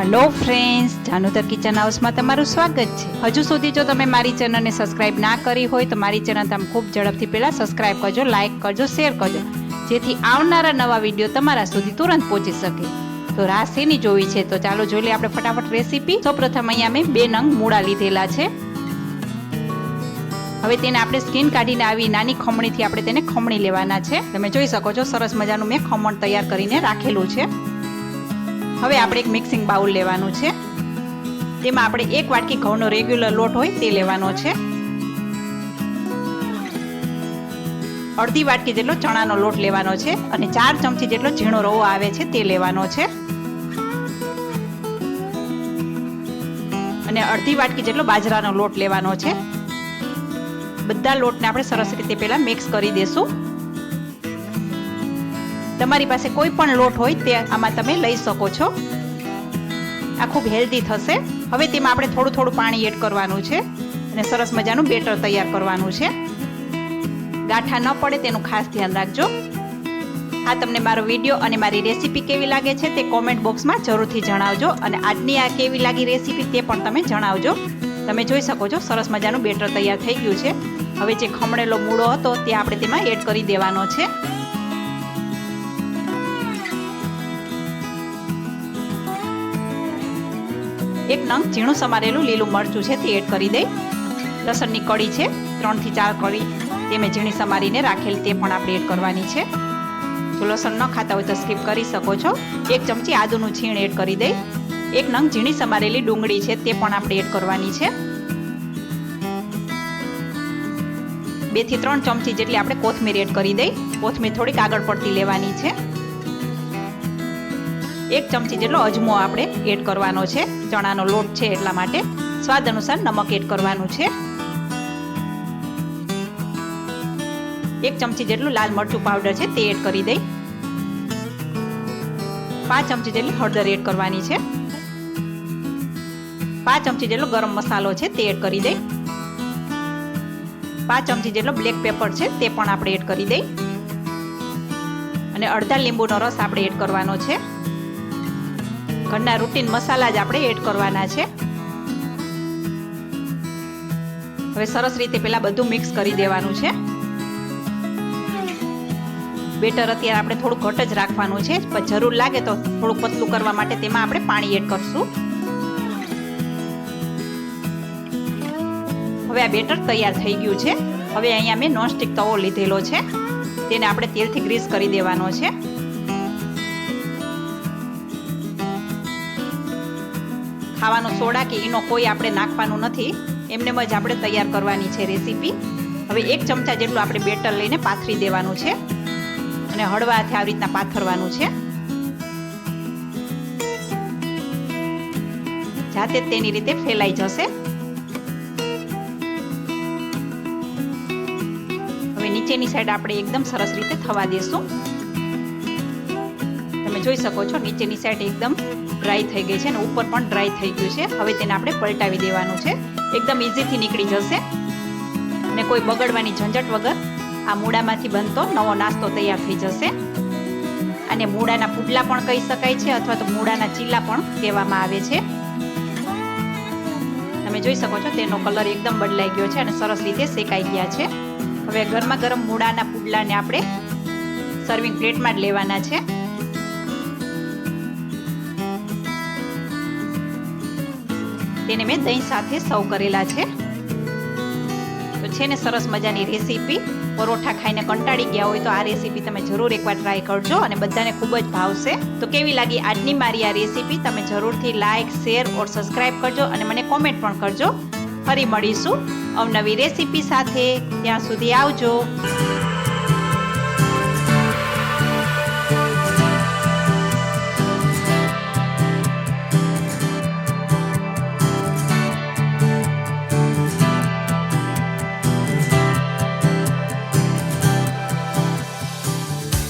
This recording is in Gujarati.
હલો ફ્રેન્ડ્સ જાનુતર કિચન હાઉસમાં તમારું સ્વાગત છે. હજુ સુધી જો તમે મારી ચેનલને સબસ્ક્રાઇબ ના કરી હોય, તો મારી ચેનલ તમે ખૂબ ઝડપથી પહેલાં સબસ્ક્રાઇબ કરજો લાઇક કરજો શેર કરજો. જેથી આવનારા નવા વીડિયો તમારા સુધી તુરંત પહોંચી શકે. તો રાહ શેની જોવી છે? તો ચાલો જોઈ લઈએ આપણે ફટાફટ રેસીપી સૌપ્રથમ અહીંયા મેં બે નંગ મૂળા લીધેલા છે. હવે તેને આપણે સ્કીન કાઢીને આવી નાની ખમણીથી આપણે તેને ખમણી લેવાના છે. તમે જોઈ શકો છો, સરસ મજાનું મેં ખમણ તૈયાર કરીને રાખેલું છે. હવે આપણે એક મિક્સિંગ બાઉલ લેવાનું છે. તેમાં આપણે એક વાટકી ઘઉંનો રેગ્યુલર લોટ હોય તે લેવાનો છે. અડધી વાટકી જેટલો ચણાનો લોટ લેવાનો છે અને ચાર ચમચી જેટલો ઝીણો રવો આવે છે તે લેવાનો છે. અને અડધી વાટકી જેટલો બાજરાનો લોટ લેવાનો છે. બધા લોટને આપણે સરસ રીતે પહેલાં મિક્સ કરી દેશું. તમારી પાસે કોઈ પણ લોટ હોય તે આમાં તમે લઈ શકો છો. આ ખૂબ હેલ્ધી થશે. હવે તેમાં આપણે થોડું થોડું પાણી એડ કરવાનું છે અને સરસ મજાનું બેટર તૈયાર કરવાનું છે. ગાંઠા ન પડે તેનું ખાસ ધ્યાન રાખજો. આ તમને મારો વીડિયો અને મારી રેસીપી કેવી લાગે છે તે કોમેન્ટ બોક્સમાં જરૂરથી જણાવજો અને આજની આ કેવી લાગી રેસીપી તે પણ તમે જણાવજો. તમે જોઈ શકો છો સરસ મજાનું બેટર તૈયાર થઈ ગયું છે. હવે જે ખમણેલો મૂળો હતો તે આપણે તેમાં એડ કરી દેવાનો છે. એક નંગ ઝીણું સમારેલું લીલું મરચું છે, તે એડ કરી દઈ. લસણની કળી છે, ત્રણથી ચાર કળી. તે મેં ઝીણી સમારીને રાખેલી તે પણ આપણે એડ કરવાની છે. જો લસણ ન ખાતા હોય તો સ્કીપ કરી શકો છો. એક ચમચી આદુનું છીણ એડ કરી દઈ. એક નંગ ઝીણી સમારેલી ડુંગળી છે, તે પણ આપણે એડ કરવાની છે. બેથી ત્રણ ચમચી જેટલી આપણે કોથમીર એડ કરી દઈ. કોથમીર થોડીક આગળ પડતી લેવાની છે. એક ચમચી જેટલો અજમો આપણે એડ કરવાનો છે. ચણાનો લોટ છે એટલા માટે. સ્વાદ અનુસાર નમક એડ કરવાનું છે. એક ચમચી જેટલું લાલ મરચું પાવડર છે તે એડ કરી દઈ. પાંચ ચમચી જેટલી હળદર એડ કરવાની છે. પાંચ ચમચી જેટલો ગરમ મસાલો છે તે એડ કરી દઈ. પાંચ ચમચી જેટલો બ્લેક પેપર છે તે પણ આપણે એડ કરી દઈ. અને અડધા લીંબુનો રસ આપણે એડ કરવાનો છે. ઘરના રૂટીન મસાલા જ આપણે એડ કરવાના છે. હવે સરસ રીતે પેલા બધું મિક્સ કરી દેવાનું છે. બેટર અત્યારે આપણે થોડું ઘટ જ રાખવાનું છે. પણ જરૂર લાગે તો થોડું પતલું કરવા માટે તેમાં આપણે પાણી એડ કરશું. હવે આ બેટર તૈયાર થઈ ગયું છે. હવે અહીંયા મેં નોનસ્ટિક તવો લીધેલો છે. તેને આપણે તેલથી ગ્રીસ કરી દેવાનો છે. ખાવાનો સોડા કે એનો કોઈ આપણે નાખવાનું નથી. એમને જ આપણે તૈયાર કરવાની છે રેસીપી. હવે એક ચમચા જેટલું આપણે બેટર લઈને પાથરી દેવાનું છે. અને હળવાથી આવી રીતના પાથરવાનું છે. જાતે તેની રીતે ફેલાઈ જશે. હવે નીચેની સાઈડ આપણે એકદમ સરસ રીતે થવા દેશું. જોઈ શકો છો, નીચેની સાઈડ એકદમ ડ્રાય થઈ ગઈ છે અને ઉપર પણ ડ્રાય થઈ ગયું છે. હવે તેને આપણે પલટાવી દેવાનું છે. એકદમ ઇઝીથી નીકળી જશે. અને કોઈ બગડવાની ઝંઝટ વગર આ મૂળામાંથી બનતો નવો નાસ્તો તૈયાર થઈ જશે. અને મૂળાના પુડલા પણ કહી શકાય છે અથવા તો મૂળાના ચીલા પણ કહેવામાં આવે છે. તમે જોઈ શકો છો, તેનો કલર એકદમ બદલાઈ ગયો છે અને સરસ રીતે શેકાઈ ગયા છે. હવે ગરમા ગરમ મૂળાના પુડલાને આપણે સર્વિંગ પ્લેટમાં જ લેવાના છે. તેને મેં દહીં સાથે સર્વ કરેલા છે. તો છે ને સરસ મજાની રેસીપી પરોઠા ખાઈને કંટાળી ગયા હોય તો આ રેસીપી તમે જરૂર એકવાર ટ્રાય કરજો અને બધાને ખૂબ જ ભાવશે. તો કેવી લાગી આજની મારી આ રેસીપી તમે જરૂરથી લાઇક શેર ઓર સબસ્ક્રાઇબ કરજો અને મને કોમેન્ટ પણ કરજો. ફરી મળીશું અવનવી રેસીપી સાથે. ત્યાં સુધી આવજો.